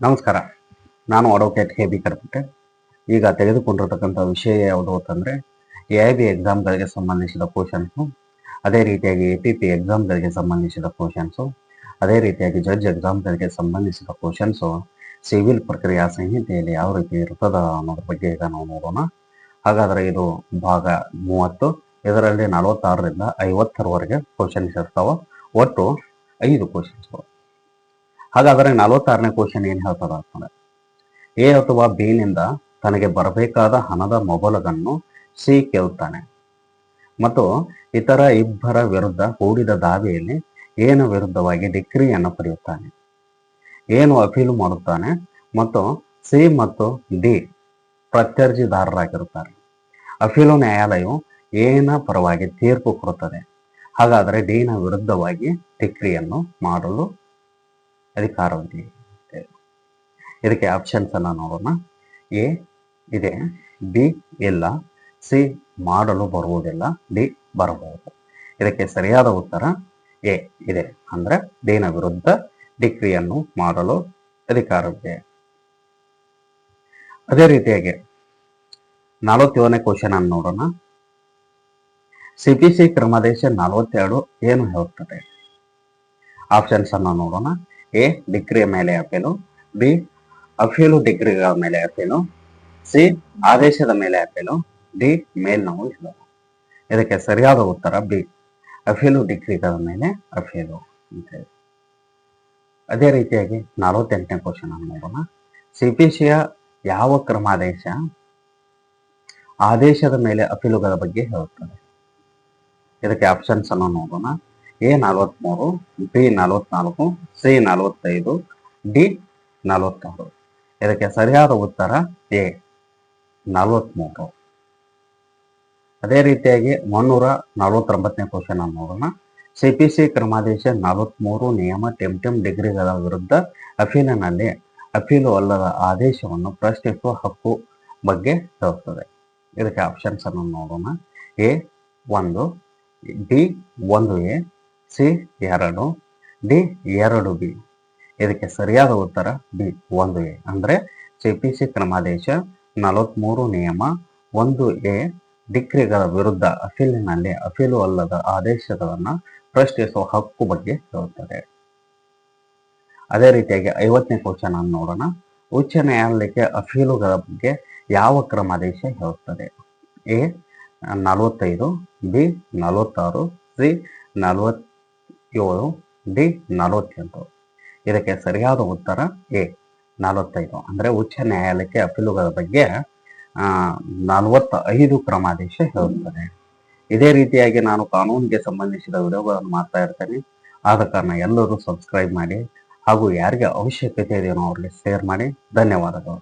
ನಮಸ್ಕಾರ. ನಾನು advocate K B ಕರ್ಪಟ್ಟೆ ಈಗ ತೆಗೆದುಕೊಂಡಿರತಕ್ಕಂಥ ವಿಷಯ ಯಾವುದು ಅಂತಂದರೆ ಎ ಐ ಬಿ ಎಕ್ಸಾಮ್ಗಳಿಗೆ ಸಂಬಂಧಿಸಿದ ಕ್ವಶನ್ಸು ಅದೇ ರೀತಿಯಾಗಿ ಎ ಪಿ ಪಿ ಎಕ್ಸಾಮ್ಗಳಿಗೆ ಸಂಬಂಧಿಸಿದ ಕ್ವಶನ್ಸು ಅದೇ ರೀತಿಯಾಗಿ ಜಡ್ಜ್ ಎಕ್ಸಾಮ್ಗಳಿಗೆ ಸಂಬಂಧಿಸಿದ ಕ್ವಶನ್ಸು ಸಿವಿಲ್ ಪ್ರಕ್ರಿಯಾ ಸಂಹಿತೆಯಲ್ಲಿ ಯಾವ ರೀತಿ ಇರ್ತದ ಅನ್ನೋದ್ರ ಬಗ್ಗೆ ಈಗ ನಾವು ನೋಡೋಣ. ಹಾಗಾದರೆ ಇದು ಭಾಗ ಮೂವತ್ತು, ಇದರಲ್ಲಿ ನಲವತ್ತಾರರಿಂದ ಐವತ್ತರವರೆಗೆ ಕ್ವಶನ್ಸ್ ಇರ್ತಾವ. ಒಟ್ಟು ಐದು ಕ್ವಶನ್ಸ್ಗಳು ಹಾಗಾದರೆ ನಲವತ್ತಾರನೇ ಕ್ವಶನ್ ಏನ್ ಹೇಳ್ತದ ಅಂತಂದ್ರೆ ಎ ಅಥವಾ ಬಿ ನಿಂದ ತನಗೆ ಬರಬೇಕಾದ ಹಣದ ಮೊಬಲಗನ್ನು ಸಿ ಕೇಳುತ್ತಾನೆ. ಮತ್ತು ಇತರ ಇಬ್ಬರ ವಿರುದ್ಧ ಹೂಡಿದ ದಾವೆಯಲ್ಲಿ ಏನ ವಿರುದ್ಧವಾಗಿ ಡಿಕ್ರಿಯನ್ನು ಪಡೆಯುತ್ತಾನೆ. ಏನು ಅಪೀಲು ಮಾಡುತ್ತಾನೆ ಮತ್ತು ಸಿ ಮತ್ತು ಡಿ ಪ್ರತ್ಯರ್ಜಿದಾರರಾಗಿರುತ್ತಾರೆ. ಅಪೀಲು ನ್ಯಾಯಾಲಯವು ಏನ ಪರವಾಗಿ ತೀರ್ಪು ಕೊಡುತ್ತದೆ. ಹಾಗಾದರೆ ಡಿನ ವಿರುದ್ಧವಾಗಿ ಡಿಕ್ರಿಯನ್ನು ಮಾಡಲು ಅಧಿಕಾರವಿದೆ ಇದಕ್ಕೆ ಆಪ್ಷನ್ಸ್ ಅನ್ನ ನೋಡೋಣ. ಎ, ಇದೆ. ಬಿ, ಇಲ್ಲ. ಸಿ, ಮಾಡಲು ಬರುವುದಿಲ್ಲ. ಡಿ, ಬರಬಹುದು. ಇದಕ್ಕೆ ಸರಿಯಾದ ಉತ್ತರ ಎ, ಇದೆ. ಅಂದ್ರೆ ಡಿನ ವಿರುದ್ಧ ಡಿಕ್ರಿಯನ್ನು ಮಾಡಲು ಅಧಿಕಾರವಿದೆ. ಅದೇ ರೀತಿಯಾಗಿ ನಲವತ್ತೇಳನೇ ಕ್ವಶನ್ ಅನ್ನು ನೋಡೋಣ. ಸಿಪಿಸಿ ಕ್ರಮದೇಶ ನಲವತ್ತೆರಡು ಏನು ಹೇಳುತ್ತದೆ? ಆಪ್ಷನ್ಸ್ ಅನ್ನು ನೋಡೋಣ. ಎ ಡಿಗ್ರಿ ಮೇಲೆ ಅಪೀಲು ಬಿ ಅಫೀಲು ಡಿಗ್ರಿಗಳ ಮೇಲೆ ಅಪೀಲು ಸಿ ಆದೇಶದ ಮೇಲೆ ಅಪೀಲು ಡಿ ಮೇಲ್ನೋವು ಇಲ್ಲ ಇದಕ್ಕೆ ಸರಿಯಾದ ಉತ್ತರ ಬಿ ಅಫೀಲು ಡಿಗ್ರಿಗಳ ಮೇಲೆ ಅಫೀಲು ಅಂತ ಹೇಳಿ. ಅದೇ ರೀತಿಯಾಗಿ ನಲವತ್ತೆಂಟನೇ ಕ್ವಶನ್ ಅನ್ನು ನೋಡೋಣ. ಸಿಪಿಸಿಯ ಯಾವ ಕ್ರಮಾದೇಶ ಆದೇಶದ ಮೇಲೆ ಅಪೀಲುಗಳ ಬಗ್ಗೆ ಹೇಳುತ್ತದೆ? ಇದಕ್ಕೆ ಆಪ್ಷನ್ಸ್ ಅನ್ನು ನೋಡೋಣ. ಎ ನಲವತ್ಮೂರು ಬಿ ನಲವತ್ನಾಲ್ಕು ಸಿ ನಲವತ್ತೈದು ಡಿ ನಲವತ್ತಾರು ಇದಕ್ಕೆ ಸರಿಯಾದ ಉತ್ತರ ಎ, ನಲವತ್ಮೂರು. ಅದೇ ರೀತಿಯಾಗಿ ಮುನ್ನೂರ ನಲವತ್ತೊಂಬತ್ತನೇ ಕ್ವಶನ್ ಅನ್ನು ನೋಡೋಣ. ಸಿ ಕ್ರಮಾದೇಶ ನಲವತ್ಮೂರು, ನಿಯಮ ಟೆಂಟೆಮ್ ಡಿಗ್ರಿಗಳ ವಿರುದ್ಧ ಅಫೀಲಿನಲ್ಲಿ ಅಫೀಲು ಅಲ್ಲದ ಆದೇಶವನ್ನು ಪ್ರಶ್ನಿಸುವ ಹಕ್ಕು ಬಗ್ಗೆ ಹೇಳುತ್ತದೆ. ಇದಕ್ಕೆ ಆಪ್ಷನ್ಸ್ ಅನ್ನು ನೋಡೋಣ. ಎ ಒಂದು, ಡಿ ಒಂದು ಎ, ಸಿ ಎರಡು ಡಿ ಎರಡು ಬಿ. ಇದಕ್ಕೆ ಸರಿಯಾದ ಉತ್ತರ ಬಿ ಒಂದು ಎ. ಅಂದ್ರೆ ಸಿ ಕ್ರಮಾದೇಶ ನಲವತ್ತ್ಮೂರು ನಿಯಮ ಒಂದು ಎ ಡಿಕ್ರಿಗಳ ವಿರುದ್ಧ ಅಫೀಲಿನಲ್ಲಿ ಅಫೀಲು ಅಲ್ಲದ ಆದೇಶಗಳನ್ನು ಪ್ರಶ್ನಿಸುವ ಹಕ್ಕು ಬಗ್ಗೆ ಹೇಳುತ್ತದೆ. ಅದೇ ರೀತಿಯಾಗಿ ಐವತ್ತನೇ ಕ್ವಶನ್ ಅನ್ನು ನೋಡೋಣ. ಉಚ್ಚ ನ್ಯಾಯಾಲಯಕ್ಕೆ ಅಫೀಲುಗಳ ಬಗ್ಗೆ ಯಾವ ಕ್ರಮಾದೇಶ ಹೇಳುತ್ತದೆ? ಎ ನಲವತ್ತೈದು, ಬಿ ನಲವತ್ತಾರು, ಸಿ ನಲವತ್ತೇಳು ಡಿ ನಲವತ್ತೆಂಟು ಇದಕ್ಕೆ ಸರಿಯಾದ ಉತ್ತರ ಎ, ನಲವತ್ತೈದು. ಅಂದರೆ ಉಚ್ಚ ನ್ಯಾಯಾಲಯಕ್ಕೆ ಅಪೀಲುಗಳ ಬಗ್ಗೆ ನಲವತ್ತ ಐದು ಕ್ರಮಾದೇಶ ಹೇಳುತ್ತದೆ. ಇದೇ ರೀತಿಯಾಗಿ ನಾನು ಕಾನೂನಿಗೆ ಸಂಬಂಧಿಸಿದ ವಿಡಿಯೋಗಳನ್ನು ಮಾಡ್ತಾ ಇರ್ತೇನೆ. ಆದ ಕಾರಣ ಎಲ್ಲರೂ ಸಬ್ಸ್ಕ್ರೈಬ್ ಮಾಡಿ ಹಾಗೂ ಯಾರಿಗೆ ಅವಶ್ಯಕತೆ ಇದೆಯೋ ಅವರಿಗೆ ಶೇರ್ ಮಾಡಿ. ಧನ್ಯವಾದಗಳು.